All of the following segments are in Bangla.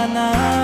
sana.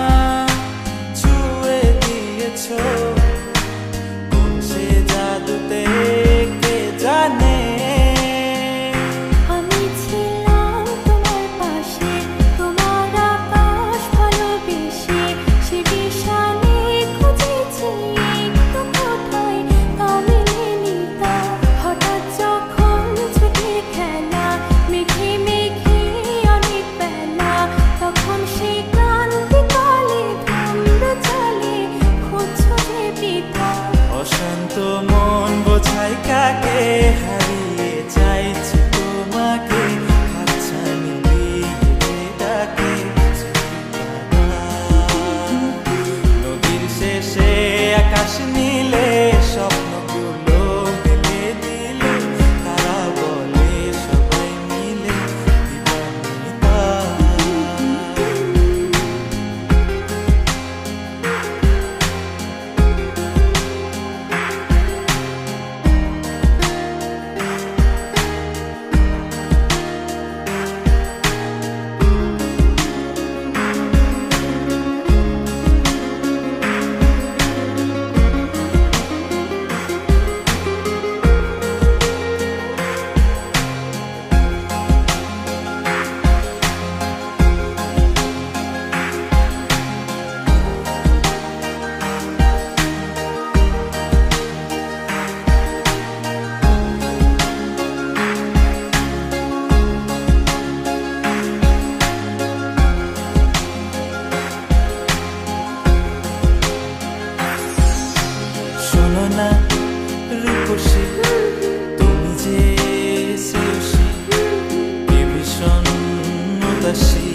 así.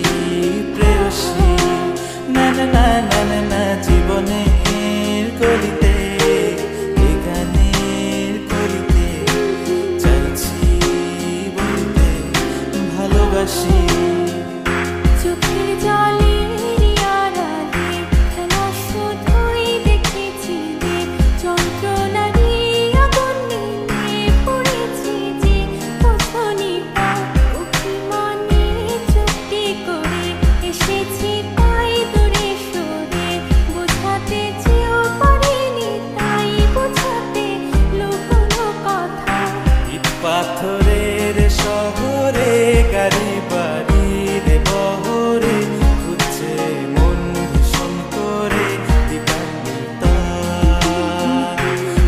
শহরের শহরে গাড়ি বাড়ির বহরে খুঁজছে মন ভীষণ করে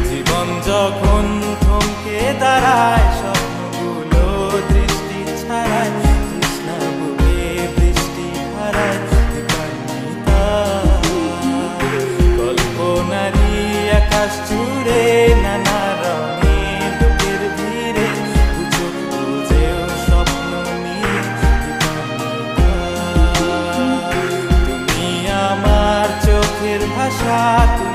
জীবন যখন থমকে দাঁড়ায়, স্বপ্নগুলো দৃষ্টি ছাড়ায় কৃষ্ণা বুকে বৃষ্টি হারায় কল্পনারী আকাশ God.